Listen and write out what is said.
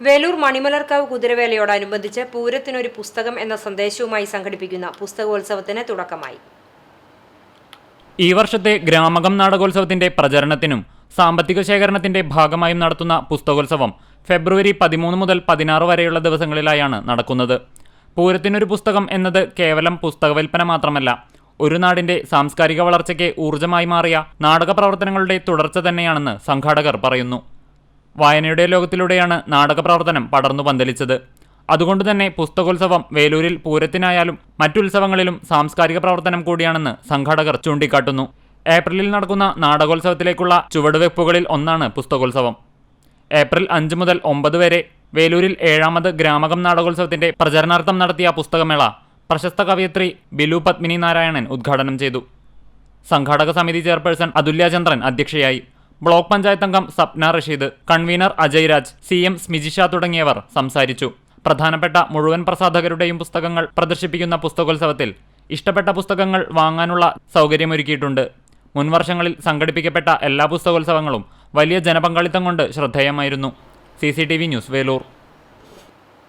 വേലൂർ മണിമലർക്കാവ് കുതിരവേലയോടനുബന്ധിച്ച് പൂരത്തിനൊരു പുസ്തകം എന്ന സന്ദേശവുമായി സംഘടിപ്പിക്കുന്ന പുസ്തകോത്സവത്തിന് തുടക്കമായി. ഈ വർഷത്തെ ഗ്രാമകം നാടകോത്സവത്തിന്റെ പ്രചരണത്തിനും സാമ്പത്തിക ശേഖരണത്തിന്റെ ഭാഗമായും നടത്തുന്ന പുസ്തകോത്സവം ഫെബ്രുവരി പതിമൂന്ന് മുതൽ പതിനാറ് വരെയുള്ള ദിവസങ്ങളിലായാണ് നടക്കുന്നത്. പൂരത്തിനൊരു പുസ്തകം എന്നത് കേവലം പുസ്തകവിൽപ്പന മാത്രമല്ല ഒരു നാടിന്റെ സാംസ്കാരിക വളർച്ചയ്ക്ക് ഊർജമായി മാറിയ നാടക പ്രവർത്തനങ്ങളുടെ തുടർച്ച തന്നെയാണെന്ന് സംഘാടകർ പറയുന്നു. വായനയുടെ ലോകത്തിലൂടെയാണ് നാടക പ്രവർത്തനം പടർന്നു പന്തലിച്ചത്. അതുകൊണ്ടുതന്നെ പുസ്തകോത്സവം വേലൂരിൽ പൂരത്തിനായാലും മറ്റുത്സവങ്ങളിലും സാംസ്കാരിക പ്രവർത്തനം കൂടിയാണെന്ന് സംഘാടകർ ചൂണ്ടിക്കാട്ടുന്നു. ഏപ്രിലിൽ നടക്കുന്ന നാടകോത്സവത്തിലേക്കുള്ള ചുവടുവെപ്പുകളിൽ ഒന്നാണ് പുസ്തകോത്സവം. ഏപ്രിൽ അഞ്ച് മുതൽ ഒമ്പത് വരെ വേലൂരിൽ ഏഴാമത് ഗ്രാമകം നാടകോത്സവത്തിന്റെ പ്രചരണാർത്ഥം നടത്തിയ പുസ്തകമേള പ്രശസ്ത കവയത്രി ബിലു പത്മിനി നാരായണൻ ഉദ്ഘാടനം ചെയ്തു. സംഘാടക സമിതി ചെയർപേഴ്സൺ അതുല്യചന്ദ്രൻ അധ്യക്ഷയായി. ബ്ലോക്ക് പഞ്ചായത്ത് അംഗം Sapna Rasheed convener Ajay Raj C M Smijisha തുടങ്ങിയവർ സംസാരിച്ചു. പ്രധാനപ്പെട്ട മുഴുവൻ പ്രസാധകരുടെയും പുസ്തകങ്ങൾ പ്രദർശിപ്പിക്കുന്ന പുസ്തകോത്സവത്തിൽ ഇഷ്ടപ്പെട്ട പുസ്തകങ്ങൾ വാങ്ങാനുള്ള സൗകര്യമൊരുക്കിയിട്ടുണ്ട്. മുൻവർഷങ്ങളിൽ സംഘടിപ്പിക്കപ്പെട്ട എല്ലാ പുസ്തകോത്സവങ്ങളും വലിയ ജനപങ്കാളിത്തം കൊണ്ട് ശ്രദ്ധേയമായിരുന്നു. C news Velur.